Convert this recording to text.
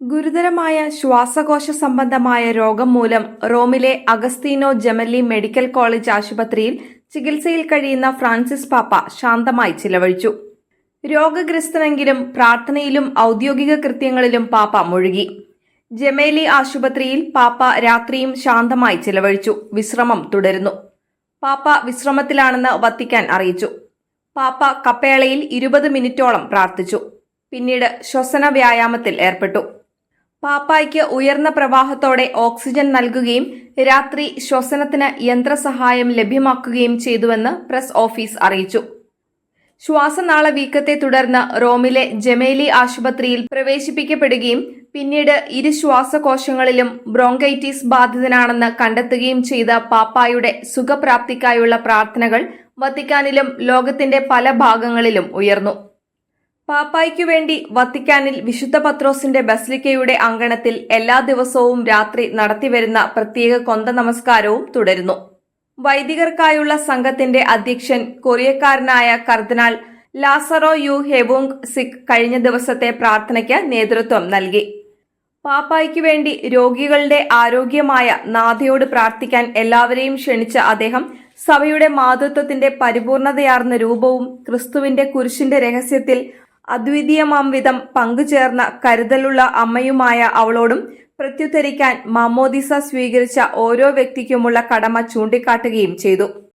ഗുരുതരമായ ശ്വാസകോശ സംബന്ധമായ രോഗം മൂലം റോമിലെ അഗസ്തീനോ ജമല്ലി മെഡിക്കൽ കോളേജ് ആശുപത്രിയിൽ ചികിത്സയിൽ കഴിയുന്ന ഫ്രാൻസിസ് പാപ്പ ശാന്തമായി ചിലവഴിച്ചു. രോഗഗ്രസ്തനെങ്കിലും പ്രാർത്ഥനയിലും ഔദ്യോഗിക കൃത്യങ്ങളിലും പാപ്പ മുഴുകി. ജമേലി ആശുപത്രിയിൽ പാപ്പ രാത്രിയും ശാന്തമായി ചിലവഴിച്ചു. വിശ്രമം തുടരുന്നു. പാപ്പ വിശ്രമത്തിലാണെന്ന് വത്തിക്കാൻ അറിയിച്ചു. പാപ്പ കപ്പേളയിൽ ഇരുപത് മിനിറ്റോളം പ്രാർത്ഥിച്ചു. പിന്നീട് ശ്വസന വ്യായാമത്തിൽ ഏർപ്പെട്ടു. പാപ്പായ്ക്ക് ഉയർന്ന പ്രവാഹത്തോടെ ഓക്സിജൻ നൽകുകയും രാത്രി ശ്വസനത്തിന് യന്ത്രസഹായം ലഭ്യമാക്കുകയും ചെയ്തുവെന്ന് പ്രസ് ഓഫീസ് അറിയിച്ചു. ശ്വാസനാള വീക്കത്തെ തുടർന്ന് റോമിലെ ജമേലി ആശുപത്രിയിൽ പ്രവേശിപ്പിക്കപ്പെടുകയും പിന്നീട് ഇരു ശ്വാസകോശങ്ങളിലും ബ്രോങ്കൈറ്റിസ് ബാധിതനാണെന്ന് കണ്ടെത്തുകയും ചെയ്ത പാപ്പായുടെ സുഖപ്രാപ്തിക്കായുള്ള പ്രാർത്ഥനകൾ വത്തിക്കാനിലും ലോകത്തിന്റെ പല ഭാഗങ്ങളിലും ഉയർന്നു. പാപ്പായ്ക്കു വേണ്ടി വത്തിക്കാനിൽ വിശുദ്ധ പത്രോസിന്റെ ബസ്ലിക്കയുടെ അങ്കണത്തിൽ എല്ലാ ദിവസവും രാത്രി നടത്തിവരുന്ന പ്രത്യേക കൊന്ത നമസ്കാരവും തുടരുന്നു. വൈദികർക്കായുള്ള സംഘത്തിന്റെ അധ്യക്ഷൻ കൊറിയക്കാരനായ കർദിനാൾ ലാസറോ യു ഹെബുങ് സിഖ് കഴിഞ്ഞ ദിവസത്തെ പ്രാർത്ഥനയ്ക്ക് നേതൃത്വം നൽകി. പാപ്പായ്ക്ക് വേണ്ടി രോഗികളുടെ ആരോഗ്യമായ നാഥയോട് പ്രാർത്ഥിക്കാൻ എല്ലാവരെയും ക്ഷണിച്ച അദ്ദേഹം സഭയുടെ മാതൃത്വത്തിന്റെ പരിപൂർണതയാർന്ന രൂപവും ക്രിസ്തുവിന്റെ കുരിശിന്റെ രഹസ്യത്തിൽ അദ്വിതീയമാം വിധം പങ്കുചേർന്ന കരുതലുള്ള അമ്മയുമായ അവളോടും പ്രത്യുത്തരിക്കാൻ മാമോദിസ സ്വീകരിച്ച ഓരോ വ്യക്തിക്കുമുള്ള കടമ ചൂണ്ടിക്കാട്ടുകയും ചെയ്തു.